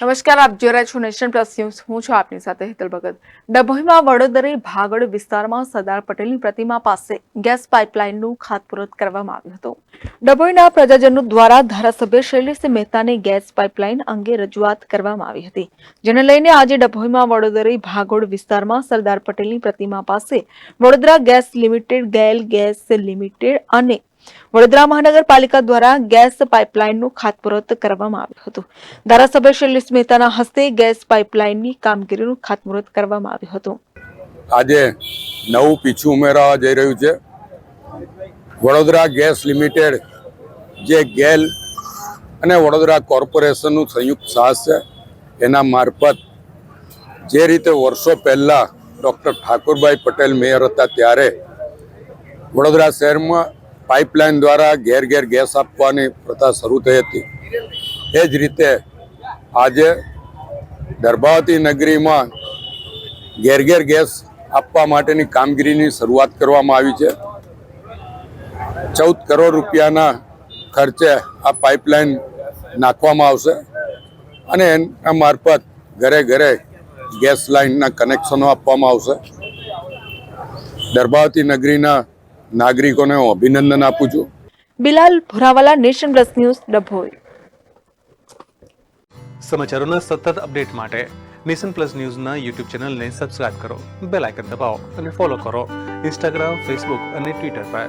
નમસ્કાર, આપ જોઈ રહ્યા છો નેશન પ્લસ ન્યૂઝ. હું છું આપની સાથે હેતલ ભગત. ડભોઈમાં વડોદરી ભાગડ વિસ્તારમાં સરદાર પટેલની પ્રતિમા પાસે ગેસ પાઇપલાઇનનું ખાતમુહૂર્ત કરવામાં આવ્યું હતું. ડભોઈના પ્રજાજનો દ્વારા ધારાસભ્ય શૈલેષ મહેતાને ગેસ પાઇપલાઇન અંગે રજૂઆત કરવામાં આવી હતી. જેને લઈને આજે ડભોઈમાં વડોદરી ભાગોળ વિસ્તારમાં સરદાર પટેલની પ્રતિમા પાસે Vadodara gas limited, GAIL gas limited અને વડોદરા મહાનગરપાલિકા દ્વારા ગેસ પાઇપલાઇનનું ખાતમુહૂર્ત કરવામાં આવ્યું હતું. ધારાસભ્ય શૈલેષ મહેતાના હસ્તે ગેસ પાઇપલાઇનની કામગીરીનું ખાતમુહૂર્ત કરવામાં આવ્યું હતું. આજે નવું પીછું ઉમેરાવા જઈ રહ્યું છે. વડોદરા ગેસ લિમિટેડ જે ગેલ અને વડોદરા કોર્પોરેશનનું સંયુક્ત સાહસ છે, એના મારફત જે રીતે વર્ષો પહેલાં ડૉક્ટર ઠાકુરભાઈ પટેલ મેયર હતા ત્યારે વડોદરા શહેરમાં પાઇપલાઇન દ્વારા ઘેર ઘેર ગેસ આપવાની પ્રથા શરૂ થઈ હતી. એ જ રીતે આજે દર્ભાવતી નગરીમાં ઘેર ઘેર ગેસ આપવા માટેની કામગીરીની શરૂઆત કરવામાં આવી છે. ચૌદ કરોડ રૂપિયાના ખર્ચે આ પાઇપલાઇન નાખવામાં આવશે અને એના મારફત ઘરે ઘરે ગેસ લાઇનના કનેક્શનો આપવામાં આવશે. દર્ભાવતી નગરીના નાગરિકોને હું અભિનંદન આપું છું. Bilal Bhurawala nation plus news Dabhoi. સમાચારોના સતત અપડેટ માટે નેશન પ્લસ ન્યૂઝના યુટ્યુબ ચેનલને સબસ્ક્રાઇબ કરો બેલ આઇકન દબાવો અને ફોલો કરો. ઇન્સ્ટાગ્રામ ફેસબુક અને ટ્વિટર પર.